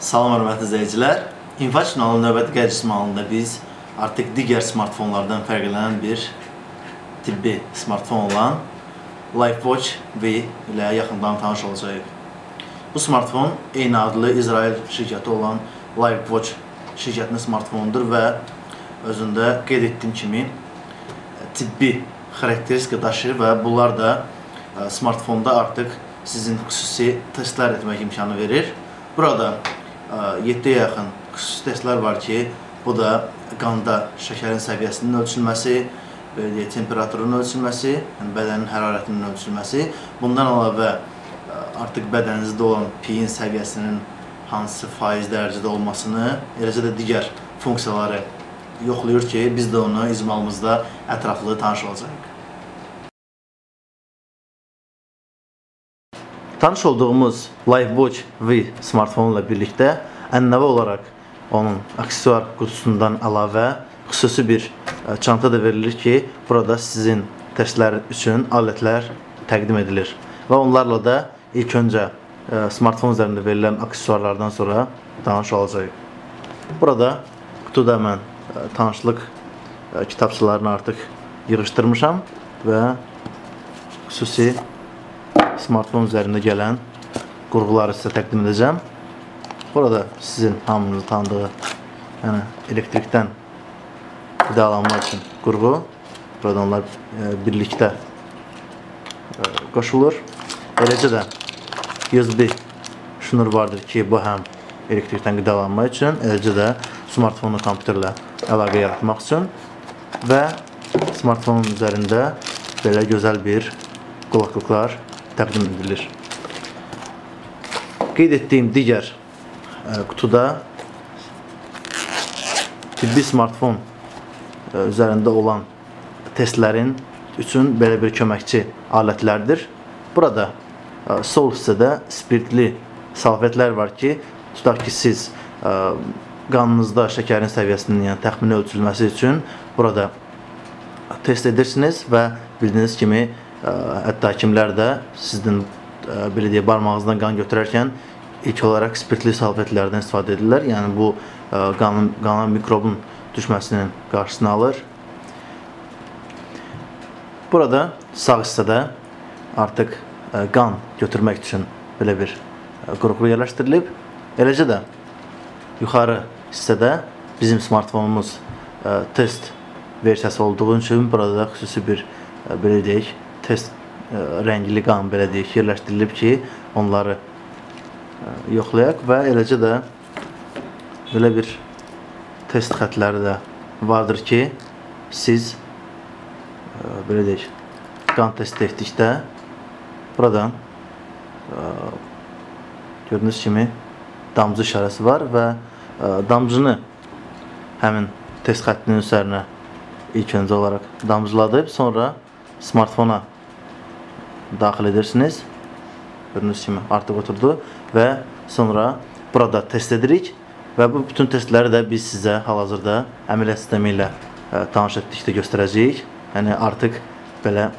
Salam hörmətli izləyicilər. İnfaç kanalının növbəti gəlişi malında biz artıq digər smartfonlardan fərqlənən bir tibbi smartfon olan LifeWatch V ilə yaxından tanış olacağıq. Bu smartfon eyni adlı İsrail şirkəti olan LifeWatch şirkətinin smartfonudur və özündə qeyd etdiyim kimi tibbi xarakteristika daşıyır və bunlar da e, smartfonda artıq sizin xüsusi testlər etmək imkanı verir. Burada 7-yə yaxın xüsusi testlər var ki, bu da qanda şəkərin səviyyəsinin ölçülməsi, deyək, temperaturun ölçülməsi, yəni bədənin hərarətinin ölçülməsi. Bundan əlavə artıq bədəninizdə olan piyin səviyyəsinin hansı faiz dərəcədə olmasını, eləcə də digər funksiyaları yoxlayır ki, biz də onu izmalımızda ətraflı tanış olacağıq. Tanış olduğumuz LifeWatch V smartfonu ilə birlikdə ənənəvi olaraq onun aksesuar qutusundan əlavə xüsusi bir e, çanta da verilir ki, burada sizin testlər üçün alətlər təqdim edilir və onlarla da ilk öncə e, smartfon üzərində verilən aksesuarlardan sonra tanış olacağıq. Burada qutuda mən e, tanışlıq kitabçalarını artıq yığışdırmışam və xüsusi smartfon üzərində gələn qurğuları sizə təqdim edəcəm. Burada sizin hamınızın tanıdığı yəni elektrikdən qidalanma üçün qurğu. Burada onlar e, birlikdə e, qoşulur. Eləcə də USB şnur vardır ki, bu həm elektrikdən qidalanma üçün, eləcə də smartfonu kompüterlə əlaqə yaratmaq üçün və smartfonun üzərində belə gözəl bir qulaqlıqlar təqdim edilir. Qeyd etdiyim digər e, qutuda tibbi smartfon e, üzərində olan testlərin üçün belə bir köməkçi alətlərdir. Burada e, sol hissədə spirtli salfetlər var ki, tutaq ki, siz qanınızda şəkərin səviyyəsinin yəni təxmini ölçülməsi üçün burada test edirsiniz və bildiyiniz kimi Hətta həkimlər də sizin belə deyək barmağınızdan qan götürərkən ilk olaraq spirtli salfetlərdən istifadə edirlər. Yəni bu qanın qana mikrobun düşməsinin qarşısını alır. Burada sağ hissədə artıq qan götürmək üçün belə bir qrupu yerləşdirilib. Eləcə də yuxarı hissədə bizim smartfonumuz test versiyası olduğu üçün burada xüsusi bir belə deyək test e, rəngli qan belə deyək yerləşdirilib ki, onları e, yoxlayaq və eləcə də belə bir test xətləri də vardır ki, siz e, belə deyək qan testi etdikdə buradan gördüyünüz kimi damcı işarəsi var və damcını həmin test xəttinin üzərinə ilk öncə olaraq damcıladıb, sonra smartfona daxil edirsiniz. Gördüyünüz kimi artıq oturdu və sonra burada test edirik və bu bütün testləri də biz sizə hal-hazırda əməliyyat sistemi ilə ə, e, tanış etdikdə göstərəcəyik. Yəni artıq belə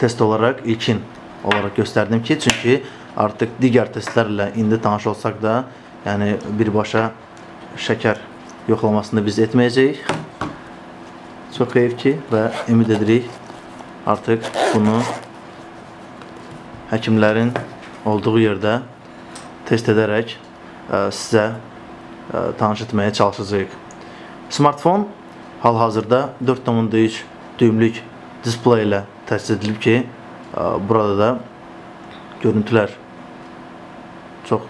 test olaraq ilkin olaraq göstərdim ki, çünki artıq digər testlərlə indi tanış olsaq da, yəni birbaşa şəkər yoxlamasını biz etməyəcəyik. Çox heyif ki və ümid edirik artıq bunu həkimlərin olduğu yerdə test edərək e, sizə e, tanış etməyə çalışacağıq. Smartfon hal-hazırda 4.3 düymlük displey ilə təchiz edilib ki, e, burada da görüntülər çox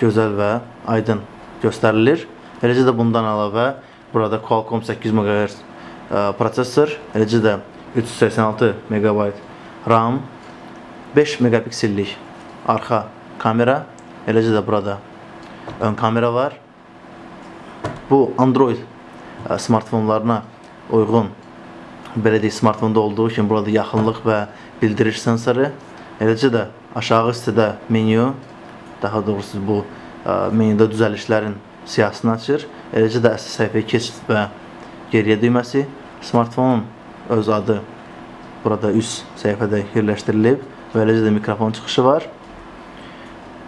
gözəl və aydın göstərilir. Eləcə də bundan əlavə burada Qualcomm 8 MHz prosesor, eləcə də 386 MB RAM 5 megapiksellik arxa kamera, eləcə də burada ön kamera var. Bu Android e, smartfonlarına uyğun belə deyək, smartfonda olduğu kimi burada yaxınlıq və bildiriş sensoru, eləcə də aşağı hissədə menyu, daha doğrusu bu e, menyuda düzəlişlərin siyahısını açır. Eləcə də əsas səhifəyə keçid və geriyə düyməsi. Smartfonun öz adı burada üst səhifədə yerləşdirilib və eləcə də mikrofon çıxışı var.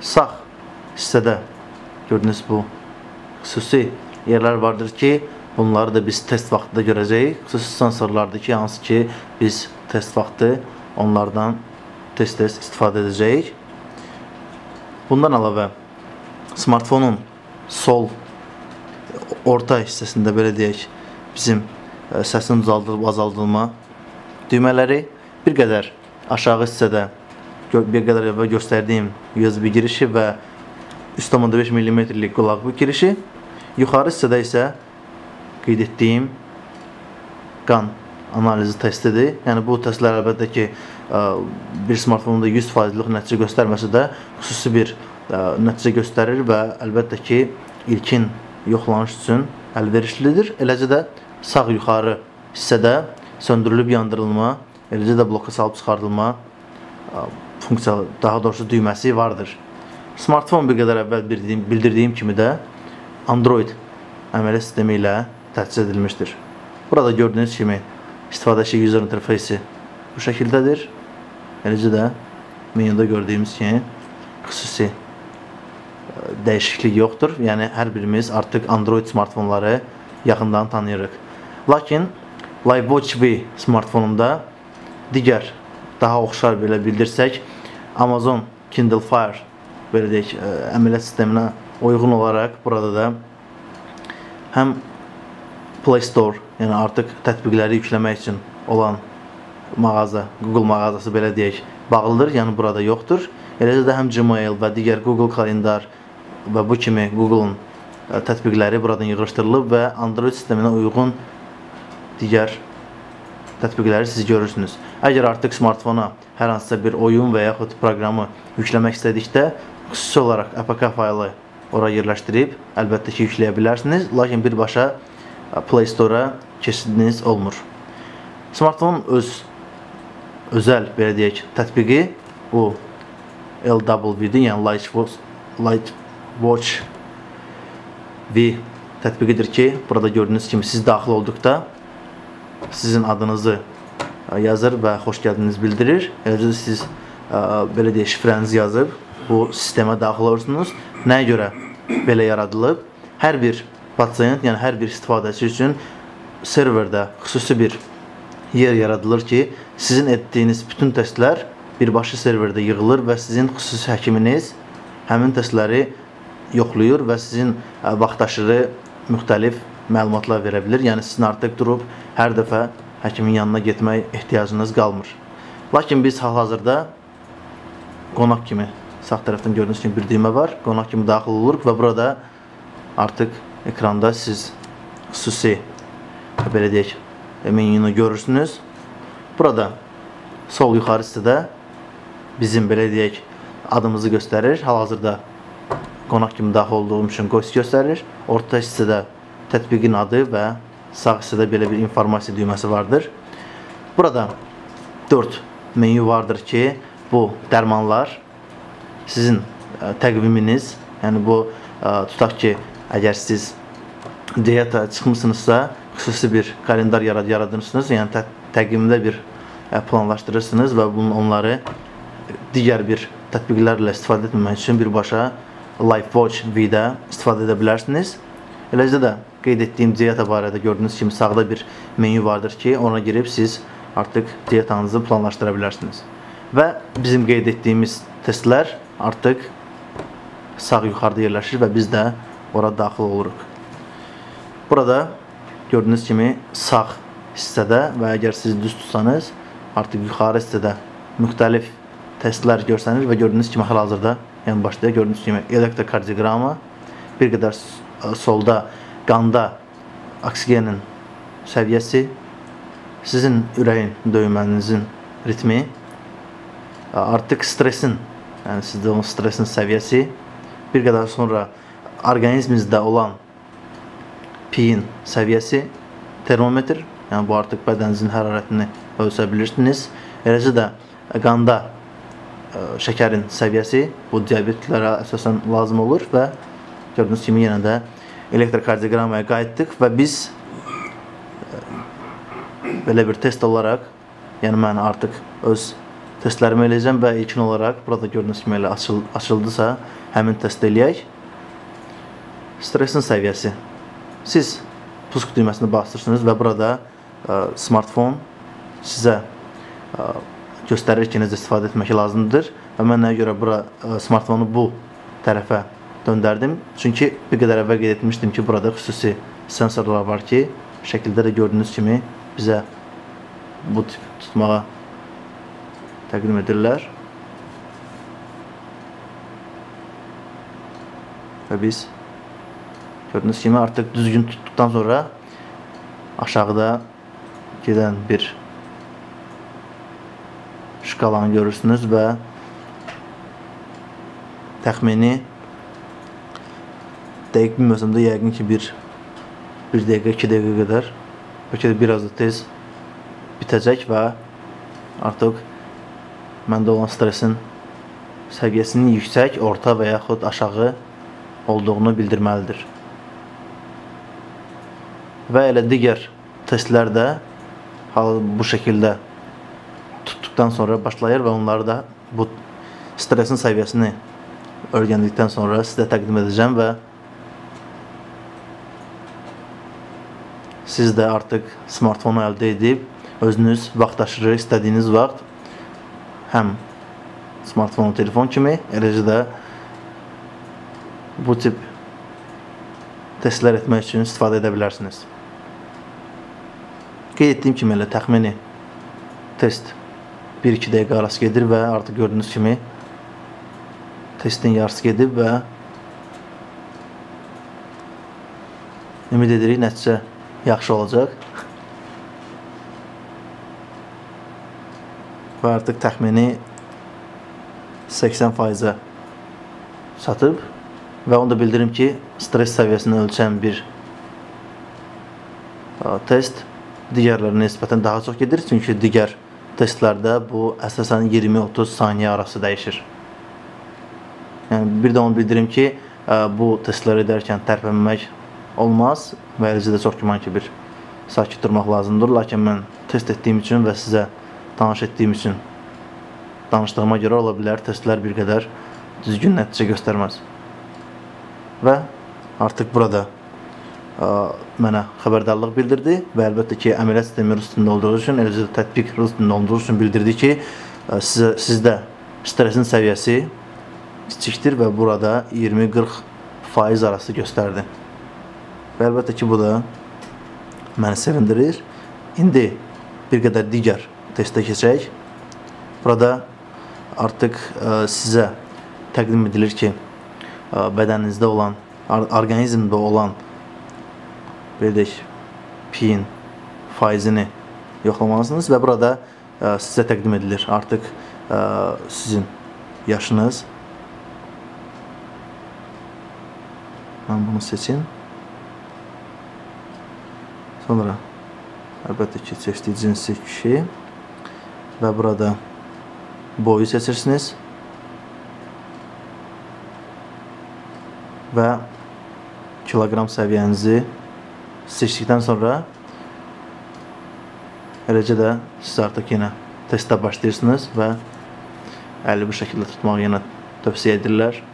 Sağ hissədə gördüyünüz bu xüsusi yerlər vardır ki, bunları da biz test vaxtında görəcəyik. Xüsusi sensorlardır ki, hansı ki biz test vaxtı onlardan tez-tez istifadə edəcəyik. Bundan əlavə smartfonun sol orta hissəsində belə deyək, bizim ə, səsin uzaldılıb azaldılma düymələri, bir qədər aşağı hissədə bir qədər əvvəl göstərdiyim USB girişi və 3.5 mm-lik qulaqlıq girişi, yuxarı hissədə isə qeyd etdiyim qan analizi testidir. Yəni bu testlər əlbəttə ki, bir smartfonda 100%lıq nəticə göstərməsə də xüsusi bir nəticə göstərir və əlbəttə ki, ilkin yoxlanış üçün əlverişlidir. Eləcə də sağ yuxarı hissədə söndürülüb yandırılma, eləcə də bloka salıb çıxardılma funksiya, daha doğrusu düyməsi vardır. Smartfon bir qədər əvvəl bildirdiyim, bildirdiyim kimi də Android əməliyyat sistemi ilə təchiz edilmişdir. Burada gördüyünüz kimi istifadəçi user interfeysi bu şəkildədir. Eləcə də menyuda gördüyümüz kimi xüsusi ə, dəyişiklik yoxdur. Yəni hər birimiz artıq Android smartfonları yaxından tanıyırıq. Lakin LiveWatch V smartfonunda digər daha oxşar belə bildirsək Amazon Kindle Fire belə deyək ə, əməliyyat sisteminə uyğun olaraq burada da həm Play Store, yəni artıq tətbiqləri yükləmək üçün olan mağaza, Google mağazası belə deyək, bağlıdır, yəni burada yoxdur. Eləcə də həm Gmail və digər Google kalendar və bu kimi Google-un ə, tətbiqləri buradan yığışdırılıb və Android sisteminə uyğun digər tətbiqləri siz görürsünüz. Əgər artıq smartfona hər hansısa bir oyun və yaxud proqramı yükləmək istədikdə xüsusi olaraq APK faylı ora yerləşdirib əlbəttə ki yükləyə bilərsiniz, lakin birbaşa Play Store-a keçidiniz olmur. Smartfonun öz özəl belə deyək tətbiqi bu LWD, yəni Light Watch, Light Watch V tətbiqidir ki, burada gördüyünüz kimi siz daxil olduqda sizin adınızı ə, yazır və xoş gəldiniz bildirir. Eləcə də siz ə, belə deyək şifrənizi yazıb bu sistemə daxil olursunuz. Nəyə görə belə yaradılıb? Hər bir pasiyent, yəni hər bir istifadəçi üçün serverdə xüsusi bir yer yaradılır ki, sizin etdiyiniz bütün testlər birbaşa serverdə yığılır və sizin xüsusi həkiminiz həmin testləri yoxlayır və sizin ə, vaxtaşırı müxtəlif məlumatlar verə bilər. Yəni sizin artıq durub hər dəfə həkimin yanına getmək ehtiyacınız qalmır. Lakin biz hal-hazırda qonaq kimi sağ tərəfdən gördüyünüz kimi bir düymə var. Qonaq kimi daxil oluruq və burada artıq ekranda siz xüsusi belə deyək menyunu görürsünüz. Burada sol yuxarı hissədə bizim belə deyək adımızı göstərir. Hal-hazırda qonaq kimi daxil olduğum üçün qoys göstərir. Orta hissədə tətbiqin adı və sağ hissədə belə bir informasiya düyməsi vardır. Burada 4 menyu vardır ki, bu dərmanlar sizin ə, təqviminiz, yəni bu ə, tutaq ki, əgər siz diyeta çıxmısınızsa, xüsusi bir kalendar yarad yaradırsınız, yəni tə təqvimdə bir ə, planlaşdırırsınız və bunun onları digər bir tətbiqlərlə istifadə etməmək üçün birbaşa LifeWatch V-də istifadə edə bilərsiniz. Eləcə də qeyd etdiyim diyeta barədə gördüyünüz kimi sağda bir menyu vardır ki, ona girib siz artıq diyetanızı planlaşdıra bilərsiniz. Və bizim qeyd etdiyimiz testlər artıq sağ yuxarıda yerləşir və biz də ora daxil oluruq. Burada gördüyünüz kimi sağ hissədə və əgər siz düz tutsanız, artıq yuxarı hissədə müxtəlif testlər görsənir və gördüyünüz kimi hal-hazırda yəni başda gördüyünüz kimi elektrokardioqrama, bir qədər solda qanda oksigenin səviyyəsi, sizin ürəyin döymənizin ritmi, artıq stresin, yəni sizdə olan stresin səviyyəsi, bir qədər sonra orqanizminizdə olan piyin səviyyəsi, termometr, yəni bu artıq bədəninizin hərarətini ölçə bilirsiniz. Eləcə də qanda ə, şəkərin səviyyəsi bu diabetlərə əsasən lazım olur və gördüyünüz kimi yenə də elektrokardioqramaya qayıtdıq və biz ə, belə bir test olaraq, yəni mən artıq öz testlərimi eləyəcəm və ilkin olaraq burada gördüyünüz kimi elə açıl açıldısa, həmin test eləyək. Stressin səviyyəsi. Siz pusk düyməsini bastırsınız və burada ə, smartfon sizə ə, göstərir ki, necə istifadə etmək lazımdır və mən nəyə görə bura ə, smartfonu bu tərəfə döndərdim. Çünki bir qədər əvvəl qeyd etmişdim ki, burada xüsusi sensorlar var ki, şəkildə də gördüyünüz kimi bizə bu tip tutmağa təqdim edirlər. Və biz gördüyünüz kimi artıq düzgün tutduqdan sonra aşağıda gedən bir şkalanı görürsünüz və təxmini dəqiq bilməsəm də yəqin ki bir 1 dəqiqə, 2 dəqiqə qədər bəlkə də biraz da tez bitəcək və artıq məndə olan stresin səviyyəsinin yüksək, orta və yaxud aşağı olduğunu bildirməlidir. Və elə digər testlər də hal bu şəkildə tutduqdan sonra başlayır və onları da bu stresin səviyyəsini öyrəndikdən sonra sizə təqdim edəcəm və siz də artıq smartfonu əldə edib özünüz vaxtaşırı istədiyiniz vaxt həm smartfonu telefon kimi, eləcə də bu tip testlər etmək üçün istifadə edə bilərsiniz. Qeyd etdiyim kimi elə təxmini test 1-2 dəqiqə arası gedir və artıq gördüyünüz kimi testin yarısı gedib və ümid edirik nəticə yaxşı olacaq. Və artıq təxmini 80%-ə çatıb və onu da bildirim ki, stres səviyyəsini ölçən bir test digərlərinə nisbətən daha çox gedir. Çünki digər testlərdə bu əsasən 20-30 saniyə arası dəyişir. Yəni bir də onu bildirim ki, bu testləri edərkən tərpənmək olmaz eləcə də çox güman ki, bir sakit durmaq lazımdır. Lakin mən test etdiyim üçün və sizə tanış etdiyim üçün danışdığıma görə ola bilər testlər bir qədər düzgün nəticə göstərməz. Və artıq burada ə, mənə xəbərdarlıq bildirdi və əlbəttə ki, əməliyyat sistemi dilində olduğu üçün, eləcə də tətbiq dilində olduğu üçün bildirdi ki, ə, sizə, sizdə stresin səviyyəsi kiçikdir və burada 20-40 faiz arası göstərdi. Və əlbəttə ki, bu da məni sevindirir. İndi bir qədər digər testə keçək. Burada artıq ə, sizə təqdim edilir ki, ə, bədəninizdə olan, orqanizmdə olan belə deyək, piyin faizini yoxlamalısınız və burada ə, sizə təqdim edilir. Artıq ə, sizin yaşınız Mən bunu seçim. Sonra əlbəttə ki, seçdiyi cinsi kişi və burada boyu seçirsiniz. Və kiloqram səviyyənizi seçdikdən sonra eləcə də siz artıq yenə testə başlayırsınız və əli bu şəkildə tutmağı yenə tövsiyə edirlər.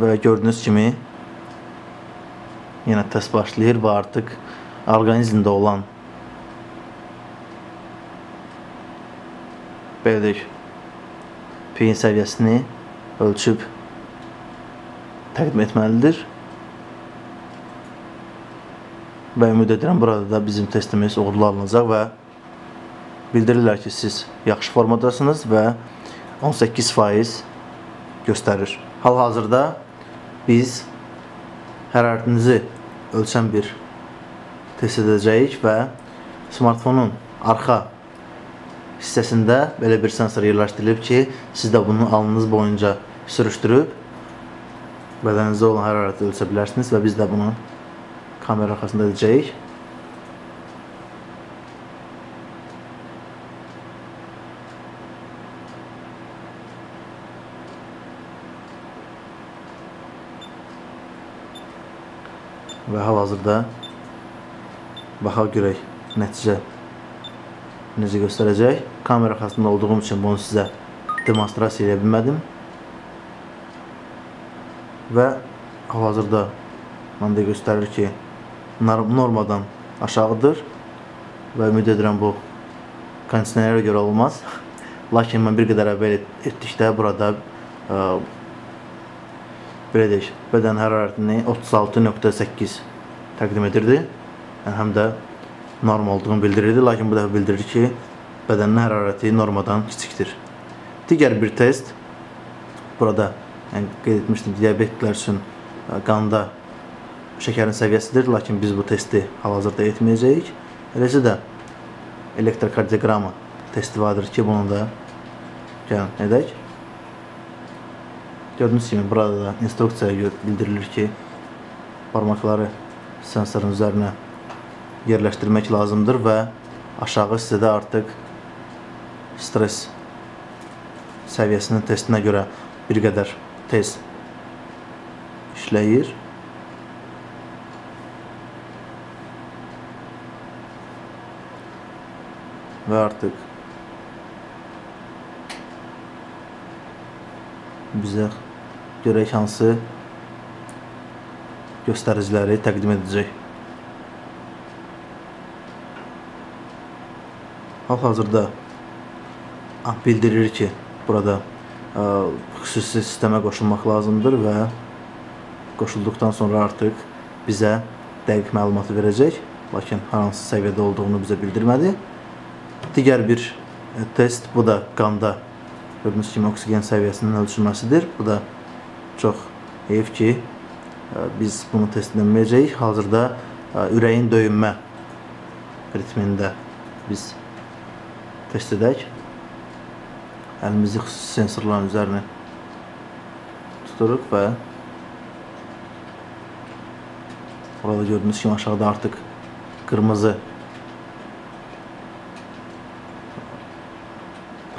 Və gördüyünüz kimi yenə test başlayır və artıq orqanizmdə olan belə deyək, peyin səviyyəsini ölçüb təqdim etməlidir. Və ümid edirəm burada da bizim testimiz uğurlu alınacaq və bildirirlər ki, siz yaxşı formadasınız və 18% göstərir. Hal-hazırda biz hərarətinizi ölçən bir test edəcəyik və smartfonun arxa hissəsində belə bir sensor yerləşdirilib ki, siz də bunu alnınız boyunca sürüşdürüb bədəninizdə olan hərarəti ölçə bilərsiniz və biz də bunu kamera arxasında edəcəyik. və hal-hazırda baxaq görək nəticə necə göstərəcək. Kamera arxasında olduğum üçün bunu sizə demonstrasiya edə bilmədim. Və hal-hazırda məndə göstərir ki, normadan aşağıdır və ümid edirəm bu kondisionerə görə olmaz. Lakin mən bir qədər əvvəl etdikdə burada ə, belə deyək, bədən hərarətini 36.8 təqdim edirdi. Həm də normal olduğunu bildirirdi, lakin bu dəfə bildirir ki, bədənin hərarəti normadan kiçikdir. Digər bir test burada yəni qeyd etmişdim, diabetlər üçün qanda şəkərin səviyyəsidir, lakin biz bu testi hal-hazırda etməyəcəyik. Eləcə də elektrokardioqrama testi vardır ki, bunu da gəlin edək. Gördüyünüz kimi burada da instruksiya bildirilir ki, barmaqları sensorun üzərinə yerləşdirmək lazımdır və aşağı hissədə artıq stres səviyyəsinin testinə görə bir qədər tez işləyir. Və artıq bizə görək hansı göstəriciləri təqdim edəcək. Hal-hazırda bildirir ki, burada ə, xüsusi sistemə qoşulmaq lazımdır və qoşulduqdan sonra artıq bizə dəqiq məlumatı verəcək, lakin hansı səviyyədə olduğunu bizə bildirmədi. Digər bir e, test, bu da qanda gördüyünüz kimi oksigen səviyyəsinin ölçülməsidir. Bu da çox heyif ki, e, biz bunu test edilməyəcəyik. Hazırda e, ürəyin döyünmə ritmində biz test edək. Əlimizi xüsusi sensorların üzərinə tuturuq və burada gördüyünüz kimi aşağıda artıq qırmızı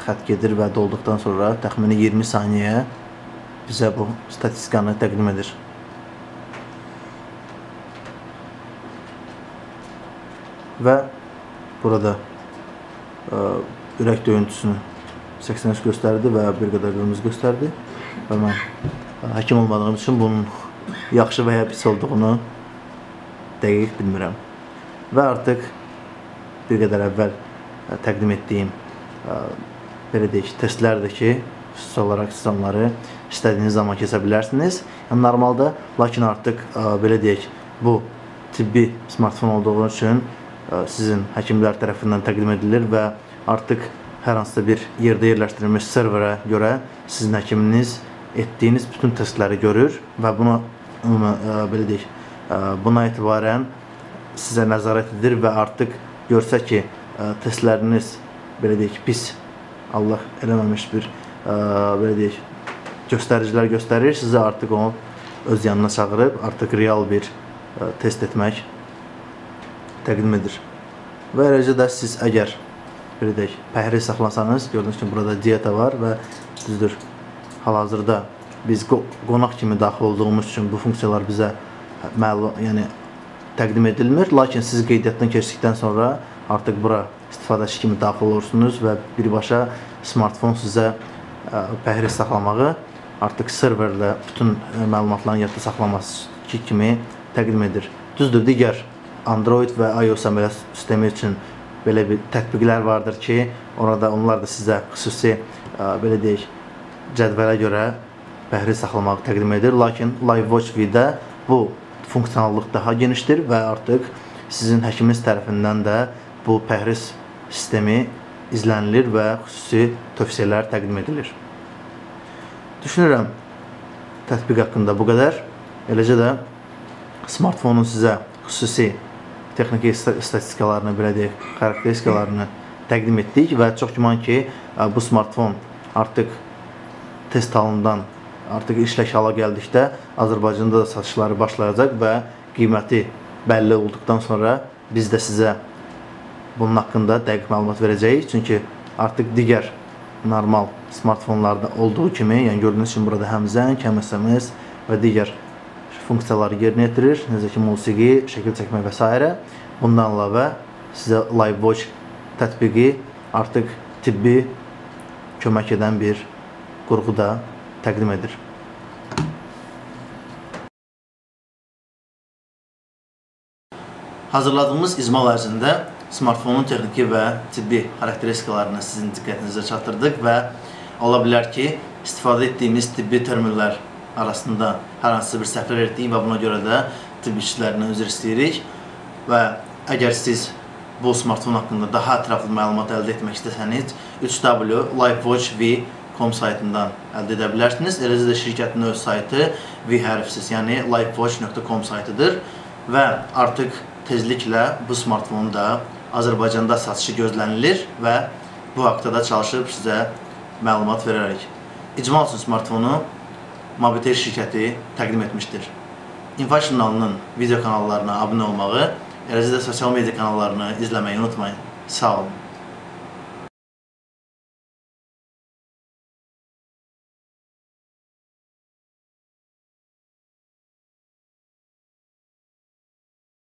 xətt gedir və dolduqdan sonra təxmini 20 saniyə bizə bu statistikanı təqdim edir. Və burada ə, ürək döyüntüsünü 83 göstərdi və bir qədər qırmızı göstərdi və mən ə, həkim olmadığım üçün bunun yaxşı və ya pis olduğunu dəqiq bilmirəm. Və artıq bir qədər əvvəl ə, təqdim etdiyim ə, belə deyək, testlərdir ki, xüsusi olaraq onları istədiyiniz zaman keçə bilərsiniz. Yəni normalda, lakin artıq ə, belə deyək, bu tibbi smartfon olduğu üçün sizin həkimlər tərəfindən təqdim edilir və artıq hər hansısa bir yerdə yerləşdirilmiş serverə görə sizin həkiminiz etdiyiniz bütün testləri görür və bunu ə, belə deyək, buna etibarən sizə nəzarət edir və artıq görsə ki, testləriniz belə deyək, pis Allah eləməmiş bir belə deyək, göstəricilər göstərir, sizə artıq onu öz yanına çağırıb, artıq real bir test etmək təqdim edir. Və eləcə də siz əgər belə deyək, pəhriz saxlasanız, gördüyünüz kimi burada dieta var və düzdür, hal-hazırda biz qonaq kimi daxil olduğumuz üçün bu funksiyalar bizə məlum, yəni təqdim edilmir, lakin siz qeydiyyatdan keçdikdən sonra artıq bura istifadəçi kimi daxil olursunuz və birbaşa smartfon sizə ə, pəhriz saxlamağı artıq serverlə bütün məlumatların yadda saxlaması kimi təqdim edir. Düzdür, digər Android və iOS əməliyyat sistemi üçün belə bir tətbiqlər vardır ki, orada onlar da sizə xüsusi ə, belə deyək, cədvələ görə pəhriz saxlamağı təqdim edir. Lakin LiveWatch V-də bu funksionallıq daha genişdir və artıq sizin həkiminiz tərəfindən də bu pəhriz sistemi izlənilir və xüsusi tövsiyələr təqdim edilir. Düşünürəm, tətbiq haqqında bu qədər. Eləcə də smartfonun sizə xüsusi texniki statistikalarını, belə deyək, xarakteristikalarını təqdim etdik və çox güman ki, bu smartfon artıq test halından artıq işlək hala gəldikdə Azərbaycanda da satışları başlayacaq və qiyməti bəlli olduqdan sonra biz də sizə bunun haqqında dəqiq məlumat verəcəyik. Çünki artıq digər normal smartfonlarda olduğu kimi, yəni gördüyünüz kimi burada həm zəng, həm SMS və digər funksiyaları yerinə yetirir. Necə ki, musiqi, şəkil çəkmə və s. Bundan əlavə sizə LiveWatch tətbiqi artıq tibbi kömək edən bir qurğu da təqdim edir. Hazırladığımız icmal ərzində smartfonun texniki və tibbi xarakteristikalarını sizin diqqətinizə çatdırdıq və ola bilər ki, istifadə etdiyimiz tibbi terminlər arasında hər hansısa bir səhvlər etdik və buna görə də tibb işçilərindən üzr istəyirik və əgər siz bu smartfon haqqında daha ətraflı məlumat əldə etmək istəsəniz 3w.lifewatchv.com saytından əldə edə bilərsiniz. Eləcə də şirkətin öz saytı v hərfsiz, yəni lifewatch.com saytıdır və artıq tezliklə bu smartfonu da Azərbaycanda satışı gözlənilir və bu haqda da çalışıb sizə məlumat verərik. İcmal üçün smartfonu Mobitel şirkəti təqdim etmişdir. İnfa jurnalının video kanallarına abunə olmağı, eləcə də sosial media kanallarını izləməyi unutmayın. Sağ olun.